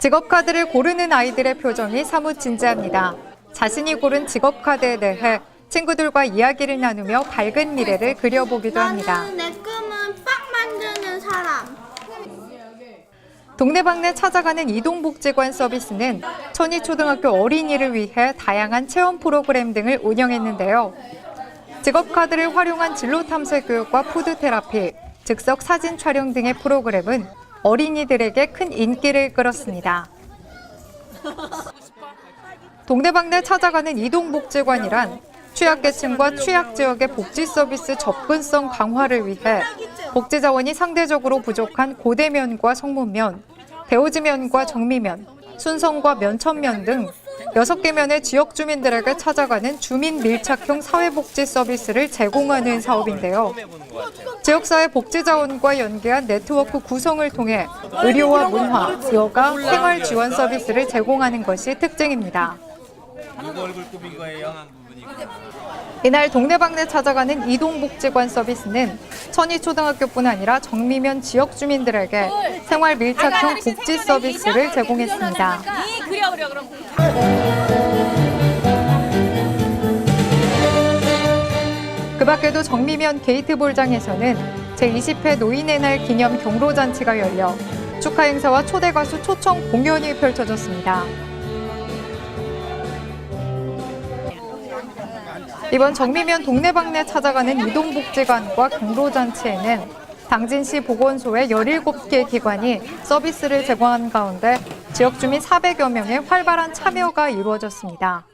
직업 카드를 고르는 아이들의 표정이 사뭇 진지합니다. 자신이 고른 직업 카드에 대해 친구들과 이야기를 나누며 밝은 미래를 그려보기도 합니다. 나는 내 꿈은 빵 만드는 사람. 동네방네 찾아가는 이동복지관 서비스는 천희초등학교 어린이를 위해 다양한 체험 프로그램 등을 운영했는데요. 직업카드를 활용한 진로 탐색 교육과 푸드 테라피, 즉석 사진 촬영 등의 프로그램은 어린이들에게 큰 인기를 끌었습니다. 동네방네 찾아가는 이동복지관이란 취약계층과 취약 지역의 복지 서비스 접근성 강화를 위해 복지 자원이 상대적으로 부족한 고대면과 성문면, 대오지면과 정미면, 순성과 면천면 등 6개 면의 지역 주민들에게 찾아가는 주민 밀착형 사회복지 서비스를 제공하는 사업인데요. 지역사회 복지자원과 연계한 네트워크 구성을 통해 의료와 문화, 여가, 생활 지원 서비스를 제공하는 것이 특징입니다. 누구 얼굴 꾸민 거예요? 이날 동네방네 찾아가는 이동복지관 서비스는 천희초등학교뿐 아니라 정미면 지역 주민들에게 생활 밀착형 복지 서비스를 제공했습니다. 이 그려 그려 그럼 그 밖에도 정미면 게이트볼장에서는 제20회 노인의 날 기념 경로잔치가 열려 축하 행사와 초대 가수 초청 공연이 펼쳐졌습니다. 이번 정미면 동네방네 찾아가는 이동복지관과 경로잔치에는 당진시 보건소의 17개 기관이 서비스를 제공한 가운데 지역 주민 400여 명의 활발한 참여가 이루어졌습니다.